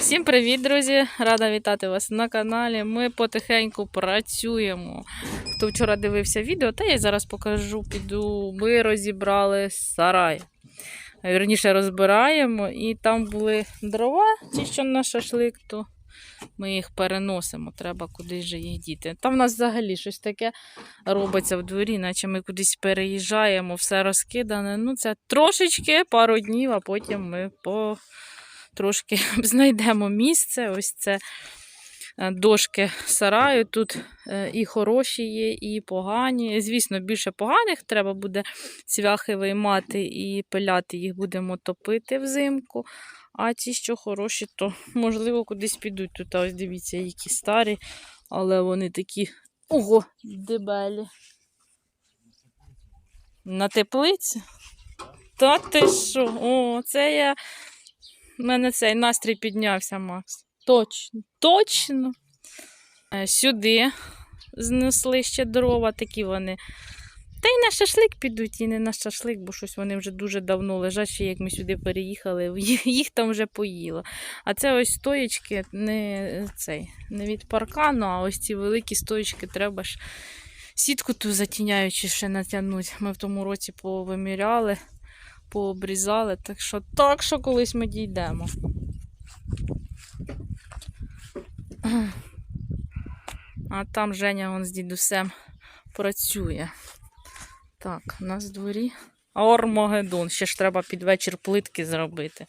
Всім привіт, друзі! Рада вітати вас на каналі. Ми потихеньку працюємо. Хто вчора дивився відео, та я зараз покажу, піду. Ми розібрали сарай. Вірніше розбираємо, і там були дрова, ті, що на шашлик, то ми їх переносимо. Треба кудись же їх діти. Там в нас взагалі щось таке робиться в дворі, наче ми кудись переїжджаємо, все розкидане. Ну, це трошечки пару днів, а потім ми по трошки знайдемо місце. Ось це е, дошки сараю. Тут е, і хороші є, і погані. Звісно, більше поганих треба буде цвяхи виймати і пиляти, їх будемо топити взимку. А ті, що хороші, то можливо кудись підуть. Тут ось дивіться, які старі, але вони такі ого, дебелі. На теплиці? Та ти що? О, це я. У мене цей настрій піднявся, Макс. Точно, точно. Е, Сюди знесли ще дрова, такі вони. Та й на шашлик підуть, і не на шашлик, бо щось вони вже дуже давно лежать, ще як ми сюди переїхали, їх, там вже поїло. А це ось стоєчки не, цей, не від паркану, а ось ці великі стоєчки треба ж сітку ту затіняючи ще натягнути. Ми в тому році повиміряли пообрізали, так що так, що колись ми дійдемо. А там Женя вон з дідусем працює. Так, у нас в дворі Ормагеддон. Ще ж треба під вечір плитки зробити.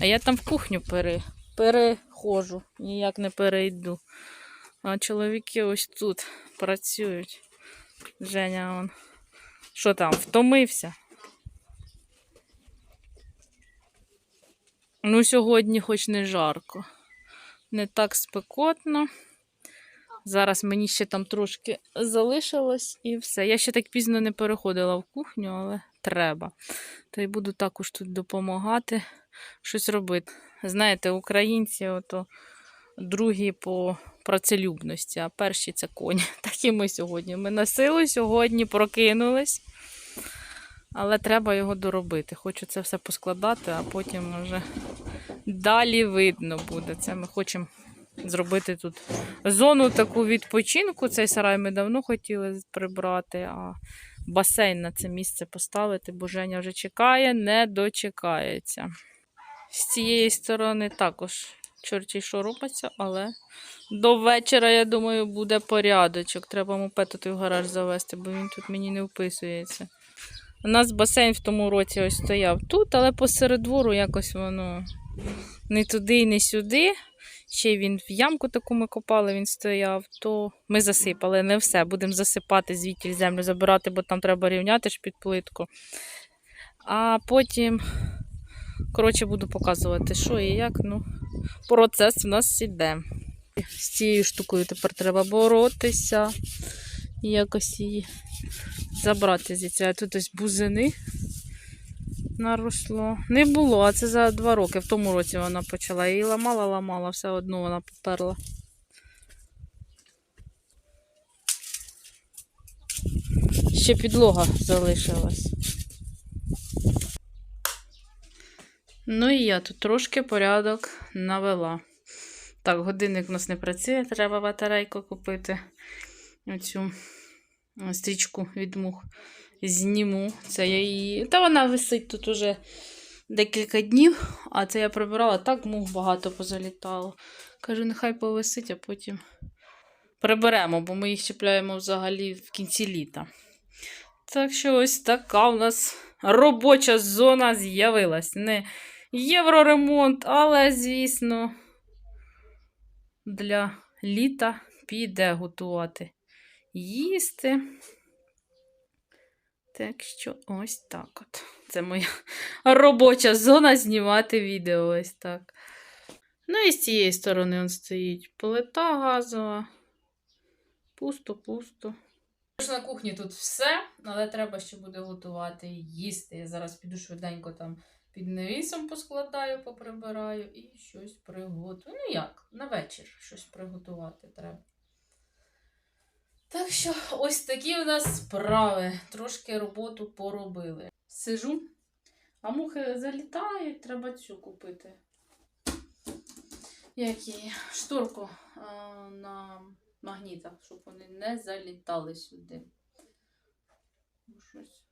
А я там в кухню пере, перехожу, ніяк не перейду. А чоловіки ось тут працюють. Женя он. Що там, втомився? Ну, сьогодні хоч не жарко. Не так спекотно. Зараз мені ще там трошки залишилось і все. Я ще так пізно не переходила в кухню, але треба. Та й буду також тут допомагати щось робити. Знаєте, українці ото другі по працелюбності, а перші це коні. Так і ми сьогодні. Ми на силу сьогодні прокинулись. Але треба його доробити. Хочу це все поскладати, а потім вже далі видно буде. Це ми хочемо зробити тут зону таку відпочинку. Цей сарай ми давно хотіли прибрати, а басейн на це місце поставити, бо Женя вже чекає, не дочекається. З цієї сторони також чорті що робиться, але до вечора, я думаю, буде порядочок. Треба мопед тут в гараж завести, бо він тут мені не вписується. У нас басейн в тому році ось стояв тут, але посеред двору якось воно не туди і не сюди. Ще він в ямку таку ми копали, він стояв, то ми засипали не все. Будемо засипати звідти землю забирати, бо там треба рівняти ж під плитку. А потім, коротше, буду показувати, що і як. Ну, процес в нас іде. З цією штукою тепер треба боротися. Якось її забрати звідси. А тут ось бузини наросло. Не було, а це за два роки. В тому році вона почала. Її ламала, ламала, все одно вона поперла. Ще підлога залишилась. Ну і я тут трошки порядок навела. Так, годинник у нас не працює, треба батарейку купити. Оцю стрічку від мух зніму. Це я її. Та вона висить тут уже декілька днів, а це я прибирала, так мух багато позалітало. Кажу, нехай повисить, а потім приберемо, бо ми їх чіпляємо взагалі в кінці літа. Так що ось така у нас робоча зона з'явилась. Не євроремонт, але, звісно, для літа піде готувати їсти. Так що ось так от. Це моя робоча зона знімати відео ось так. Ну і з цієї сторони он стоїть плита газова. Пусто-пусто. На кухні тут все, але треба ще буде готувати і їсти. Я зараз піду швиденько там під навісом поскладаю, поприбираю і щось приготую. Ну як, на вечір щось приготувати треба. Так що ось такі у нас справи. Трошки роботу поробили. Сижу, а мухи залітають, треба цю купити. як її, шторку а, на магнітах, щоб вони не залітали сюди. Ну, щось.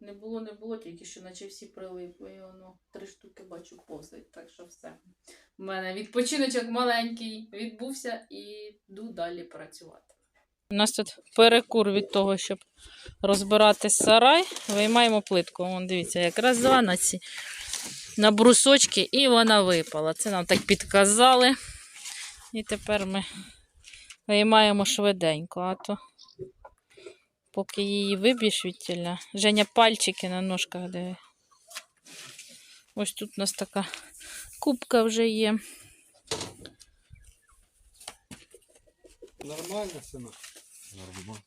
Не було, не було, тільки що наче всі прилипли. І воно три штуки бачу повзають, так що все. У мене відпочиночок маленький відбувся і йду далі працювати. У нас тут перекур від того, щоб розбирати сарай. Виймаємо плитку. Вон, дивіться, якраз два на ці на брусочки, і вона випала. Це нам так підказали. І тепер ми виймаємо швиденько, а то поки її виб'єш від тіля. Женя пальчики на ножках диви. Ось тут у нас така кубка вже є. Нормально сина? Нормально.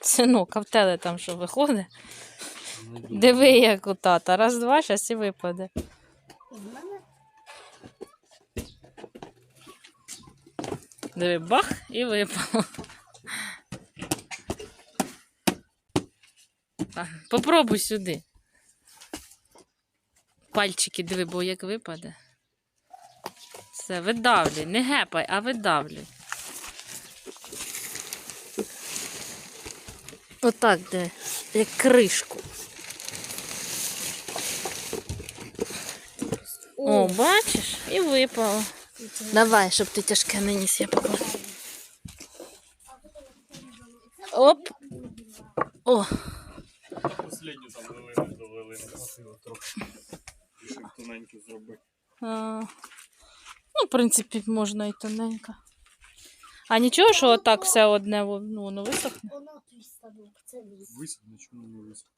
Синок, а в теле там що виходить? Диви, як у тата. Раз, два, щас і випаде. Диви, бах, і випало. А, Попробуй сюди. Пальчики диви, бо як випаде. Все, видавлюй, не гепай, а видавлюй. Отак, де, як кришку. О, бачиш? І випало. Давай, щоб ти тяжке не ніс, я покладу. Оп. О, Последню там долину долили, не хватило трохи. Рішив тоненько зробити. а, ну, в принципі, можна і тоненько. А нічого, що отак все одне ну, воно висохне? Воно твій станок, це мій. Висів, нічого не висів.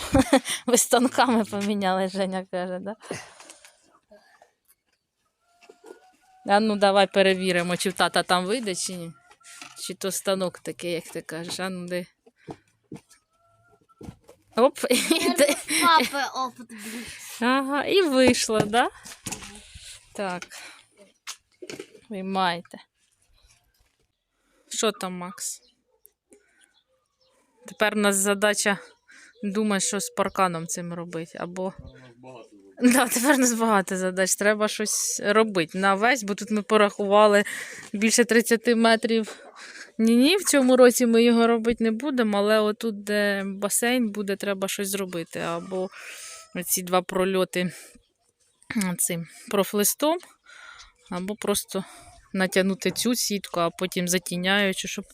Ви станками поміняли, Женя каже, да? А ну давай перевіримо, чи в тата там вийде, чи ні. Чи то станок такий, як ти кажеш. А ну де. Оп, і, де- Папи опит ага, і вийшло, да? Так. Виймайте. Що там, Макс? Тепер у нас задача думати, що з парканом цим робити. Або. Да, тепер нас багато задач. Треба щось робити на весь, бо тут ми порахували більше 30 метрів. Ні-ні, в цьому році ми його робити не будемо, але отут, де басейн буде, треба щось зробити. Або ці два прольоти цим профлистом, або просто натягнути цю сітку, а потім затіняючи, щоб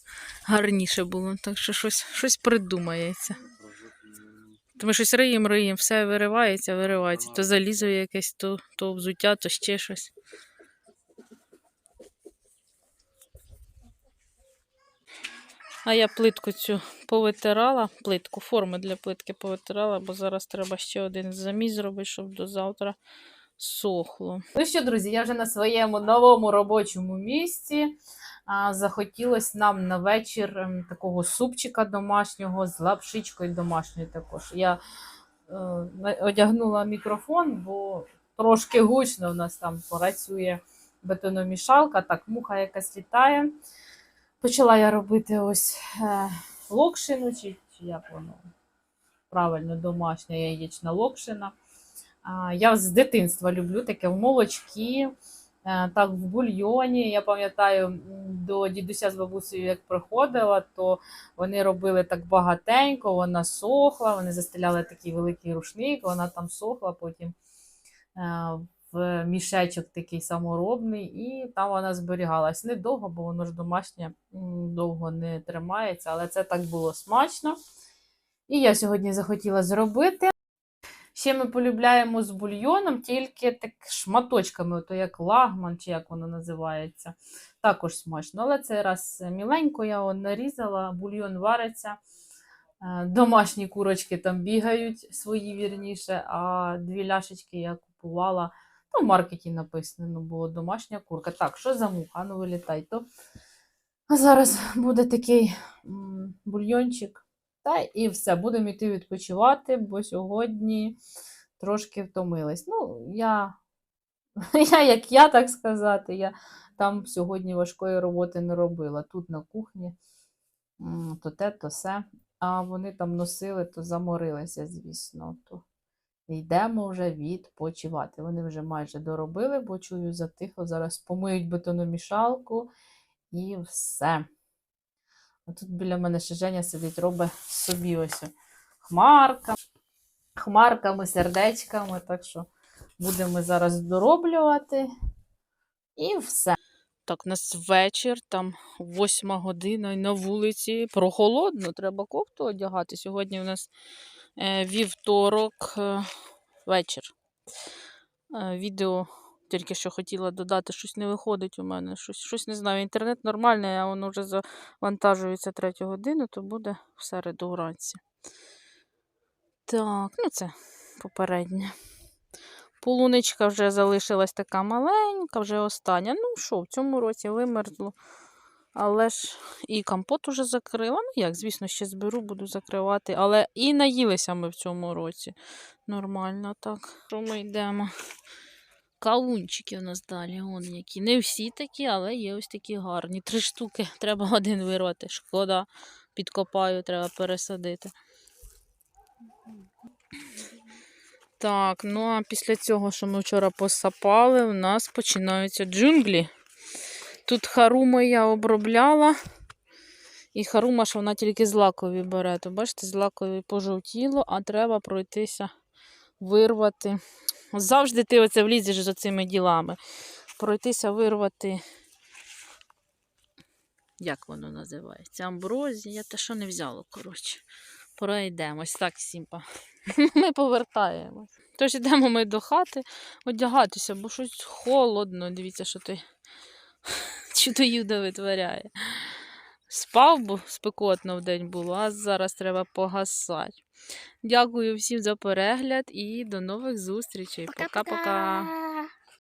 гарніше було. Так що щось, щось придумається. Тому щось риєм, риєм, все виривається, виривається. То залізо якесь, то, то взуття, то ще щось. А я плитку цю повитирала, плитку, форми для плитки повитирала, бо зараз треба ще один заміс зробити, щоб до завтра сохло. Ну що, друзі, я вже на своєму новому робочому місці. Захотілося нам на вечір ем, такого супчика домашнього з лапшичкою домашньою також. Я е, одягнула мікрофон, бо трошки гучно в нас там працює бетономішалка, так муха якась літає. Почала я робити ось е, локшину, чи, чи як воно правильно, домашня яєчна локшина. Я з дитинства люблю таке в молочці. Е, Так, в бульйоні. Я пам'ятаю, до дідуся з бабусею, як приходила, то вони робили так багатенько, вона сохла, вони застеляли такий великий рушник, вона там сохла, потім е, в мішечок такий саморобний, і там вона зберігалась недовго, бо воно ж домашнє довго не тримається, але це так було смачно. І я сьогодні захотіла зробити. Ще ми полюбляємо з бульйоном, тільки так шматочками, то як лагман, чи як воно називається. Також смачно. Але цей раз міленько я нарізала, бульйон вариться. Е, Домашні курочки там бігають свої вірніше, а дві ляшечки я купувала. Ну, в маркеті написано, ну, було домашня курка. Так, що за муха? Ну, вилітай. То. Зараз буде такий бульйончик. Та і все, будемо йти відпочивати, бо сьогодні трошки втомилась. Ну, я, я як я, так сказати, я там сьогодні важкої роботи не робила. Тут на кухні то те, то все. А вони там носили, то заморилися, звісно. То йдемо вже відпочивати. Вони вже майже доробили, бо чую затихло. Зараз помиють бетономішалку і все. Тут біля мене ще Женя сидить, робить собі ось хмарка. Хмарками, сердечками. Так що будемо зараз дороблювати. І все. Так, у нас вечір, там восьма година і на вулиці. Прохолодно, треба кофту одягати. Сьогодні у нас е, вівторок е, вечір. Е, відео тільки що хотіла додати, щось не виходить у мене. Щось, щось не знаю. Інтернет нормальний, а воно вже завантажується третю годину, то буде в середу вранці. Так, ну це попереднє. Полуничка вже залишилась така маленька, вже остання. Ну що, в цьому році вимерзло. Але ж і компот уже закрила. Ну як, звісно, ще зберу, буду закривати. Але і наїлися ми в цьому році. Нормально так. Що ми йдемо? Каунчики у нас далі. Вон які. Не всі такі, але є ось такі гарні. Три штуки. Треба один вирвати. Шкода, підкопаю, треба пересадити. Так, ну а після цього, що ми вчора посапали, у нас починаються джунглі. Тут харума я обробляла. І харума, що вона тільки з лакові бере. То бачите, з лакові пожовтіло, а треба пройтися, вирвати. Завжди ти оце влізеш за цими ділами. Пройтися, вирвати. Як воно називається? Амброзія. Та що не взяло, коротше. Пройдемось. Так, Сімпа. Ми повертаємось. Тож йдемо ми до хати одягатися, бо щось холодно. Дивіться, що той чудо-юдо витворяє. Спав, бо спекотно в день було, а зараз треба погасати. Дякую всім за перегляд і до нових зустрічей. Пока-пока.